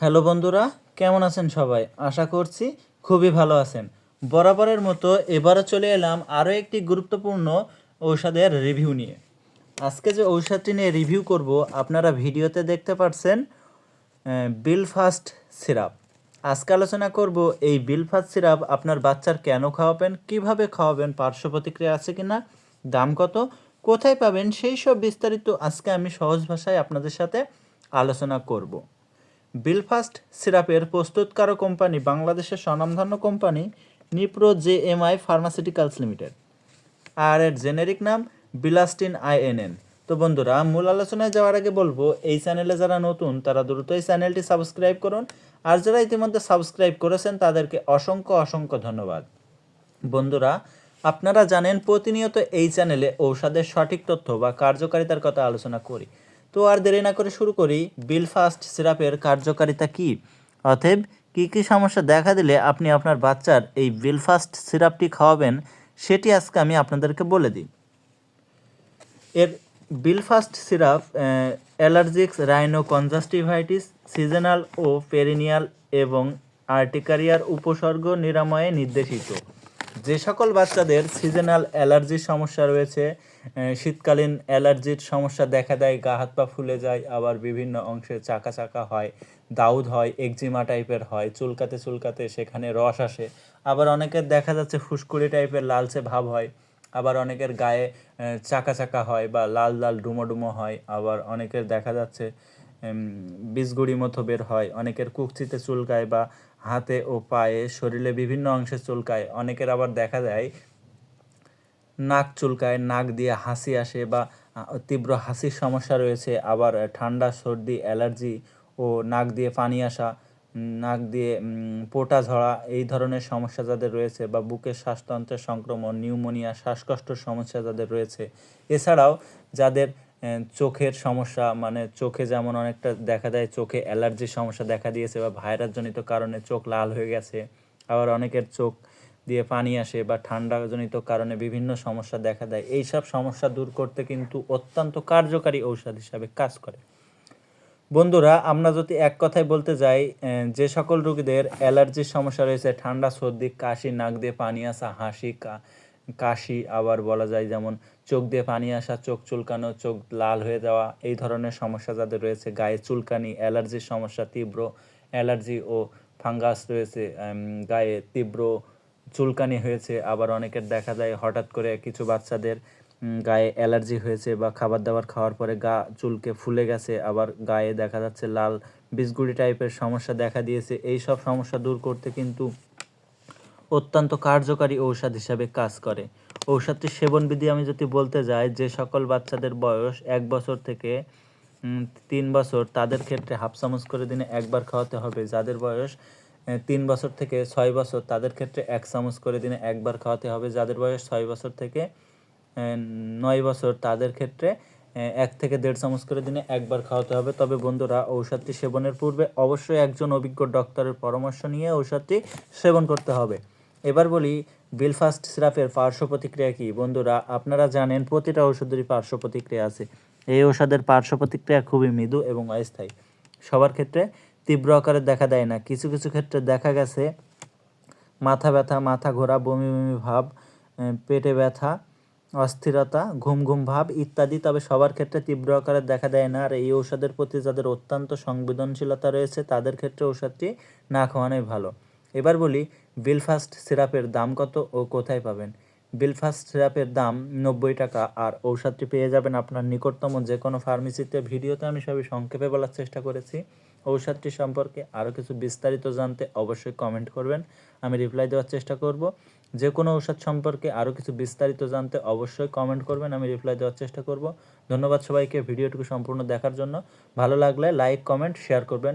Hello বন্ধুরা, কেমন আছেন সবাই? আশা করছি খুবই ভালো আছেন। বরাবরের মতো এবারও চলে এলাম আরও একটি গুরুত্বপূর্ণ ঔষধের রিভিউ নিয়ে। আজকে যে ঔষধটি নিয়ে রিভিউ করব, আপনারা ভিডিওতে দেখতে পাচ্ছেন বিলফাস্ট সিরাপ আজকে আলোচনা করব, এই বিলফাস্ট সিরাপ আপনার বাচ্চার কেন খাওয়াবেন, কীভাবে খাওয়াবেন, পার্শ্ব প্রতিক্রিয়া আছে কিনা, দাম কত, কোথায় পাবেন, সেই সব বিস্তারিত আজকে আমি সহজ ভাষায় আপনাদের সাথে আলোচনা করব। বিলফাস্ট সিরাপের প্রস্তুতকারক কোম্পানি বাংলাদেশের স্বনামধন্য company Nipro J M I pharmaceuticals limited আর এর জেনেরিক নাম বিলাস্টিন আইএনএন তো বন্ধুরা, মূল আলোচনায় যাওয়ার আগে বলব, এই চ্যানেলে যারা নতুন, তারা দ্রুত এই চ্যানেলটি সাবস্ক্রাইব করুন। আর যারা ইতিমধ্যে সাবস্ক্রাইব করেছেন, তাদেরকে অসংখ্য অসংখ্য ধন্যবাদ। বন্ধুরা, আপনারা জানেন প্রতিনিয়ত এই চ্যানেলে ঔষধের সঠিক তথ্য বা কার্যকারিতার কথা আলোচনা করি। তো আর দেরি না করে শুরু করি। বিলফাস্ট সিরাপের কার্যকারিতা কী? অতএব, কী কী সমস্যা দেখা দিলে আপনি আপনার বাচ্চার এই বিলফাস্ট সিরাপটি খাওয়াবেন, সেটি আজকে আমি আপনাদেরকে বলে দিই। এর Bilfast syrup allergic rhinoconjunctivitis seasonal ও পেরিনিয়াল এবং আর্টিকারিয়ার উপসর্গ নিরাময়ে নির্দেশিত। যে সকল বাচ্চাদের সিজনাল অ্যালার্জির সমস্যা রয়েছে শীতকালীন অ্যালার্জির সমস্যা দেখা দেয়, গা হাত পা ফুলে যায়, আবার বিভিন্ন অংশে চাকা চাকা হয়, দাউদ হয়, একজিমা টাইপের হয়, চুলকাতে চুলকাতে সেখানে রস আসে। আবার অনেকের দেখা যাচ্ছে ফুসকুড়ি টাইপের লালচে ভাব হয়, আবার অনেকের গায়ে চাকা চাকা হয় বা লাল লাল ডুমো ডুমো হয়, আবার অনেকের দেখা যাচ্ছে বীজগুড়ি মতো বের হয়, অনেকের কুকচিতে চুলকায় বা হাতে ও পায়ে শরীরে বিভিন্ন অংশে চুলকায়, অনেকের আবার দেখা যায় নাক চুলকায়, নাক দিয়ে হাসি আসে বা তীব্র হাসির সমস্যা রয়েছে, আবার ঠান্ডা, সর্দি, অ্যালার্জি ও নাক দিয়ে পানি আসা নাক দিয়ে পোটা ঝরা, এই ধরনের সমস্যা যাদের রয়েছে বা বুকের শ্বাসতন্ত্রের সংক্রমণ, নিউমোনিয়া, শ্বাসকষ্টের সমস্যা যাদের রয়েছে। এছাড়াও যাদের চোখের সমস্যা মানে চোখে যেমন অনেকটা দেখা দেয় চোখে অ্যালার্জির সমস্যা দেখা দিয়েছে বা ভাইরাসজনিত কারণে চোখ লাল হয়ে গেছে, আবার অনেকের চোখ দিয়ে পানি আসে বা ঠান্ডাজনিত কারণে বিভিন্ন সমস্যা দেখা দেয়। এই সব সমস্যা দূর করতে কিন্তু অত্যন্ত কার্যকারী ঔষধ হিসাবে কাজ করে। বন্ধুরা, আমরা যদি এক কথায় বলতে যাই যে সকল রোগীদের অ্যালার্জির সমস্যা রয়েছে, ঠান্ডা, সর্দি, কাশি, নাক দিয়ে পানি আসা, হাসি, কা- কাশি আবার বলা যায় যেমন চোখ দিয়ে পানি আসা, চোখ চুলকানো, চোখ লাল হয়ে যাওয়া, এই ধরনের সমস্যা যাদের রয়েছে, গায়ে চুলকানি অ্যালার্জির সমস্যা তীব্র, অ্যালার্জি ও ফাঙ্গাস রয়েছে গায়ে তীব্র চুলকানি হয়েছে, আবার অনেকের দেখা যায় হঠাৎ করে কিছু বাচ্চাদের গায়ে অ্যালার্জি হয়েছে বা খাবার দাবার খাওয়ার পরে গা চুলকে ফুলে গেছে, আবার গায়ে দেখা যাচ্ছে লাল বিজগুড়ি টাইপের সমস্যা দেখা দিয়েছে, এই সব সমস্যা দূর করতে কিন্তু অত্যন্ত কার্যকারী ঔষধ হিসাবে কাজ করে। ঔষধটির সেবনবিধি আমি যদি বলতে যাই, যে সকল বাচ্চাদের বয়স এক বছর থেকে তিন বছর, তাদের ক্ষেত্রে হাফ চামচ করে দিনে একবার খাওয়াতে হবে। যাদের বয়স তিন বছর থেকে ছয় বছর, তাদের ক্ষেত্রে এক চামচ করে দিনে একবার খাওয়াতে হবে। যাদের বয়স ছয় বছর থেকে নয় বছর, তাদের ক্ষেত্রে এক থেকে দেড় চামচ করে দিনে একবার খাওয়াতে হবে। তবে বন্ধুরা, ঔষধটি সেবনের পূর্বে অবশ্যই একজন অভিজ্ঞ ডক্টরের পরামর্শ নিয়ে ঔষধটি সেবন করতে হবে। এবার বলি বিলফাস্ট সিরাপের পার্শ্ব প্রতিক্রিয়া কী? বন্ধুরা, আপনারা জানেন প্রতিটা ওষুধেরই পার্শ্ব প্রতিক্রিয়া আছে। এই ওষুধের পার্শ্ব প্রতিক্রিয়া খুবই মৃদু এবং অস্থায়ী। সবার ক্ষেত্রে তীব্র আকারে দেখা দেয় না। কিছু কিছু ক্ষেত্রে দেখা গেছে, মাথা ব্যথা, মাথা ঘোরা, বমি বমি ভাব পেটে ব্যথা, অস্থিরতা, ঘুম ঘুম ভাব ইত্যাদি। তবে সবার ক্ষেত্রে তীব্র আকারে দেখা দেয় না। আর এই ঔষধের প্রতি যাদের অত্যন্ত সংবেদনশীলতা রয়েছে, তাদের ক্ষেত্রে ঔষধটি না খাওয়ানোই ভালো। এবার বলি বিলফাস্ট সিরাপের দাম কত ও কোথায় পাবেন? বিলফাস্ট সিরাপের দাম নব্বই টাকা। আর ঔষধটি পেয়ে যাবেন আপনার নিকটতম যে কোনো ফার্মেসিতে। ভিডিওতে আমি সবই সংক্ষেপে বলার চেষ্টা করেছি। ঔষধটি সম্পর্কে আরও কিছু বিস্তারিত জানতে অবশ্যই কমেন্ট করবেন। আমি রিপ্লাই দেওয়ার চেষ্টা করব। যে কোনো ঔষধ সম্পর্কে আরও কিছু বিস্তারিত জানতে অবশ্যই কমেন্ট করবেন। আমি রিপ্লাই দেওয়ার চেষ্টা করব। ধন্যবাদ সবাইকে ভিডিওটুকু সম্পূর্ণ দেখার জন্য। ভালো লাগলে লাইক, কমেন্ট, শেয়ার করবেন।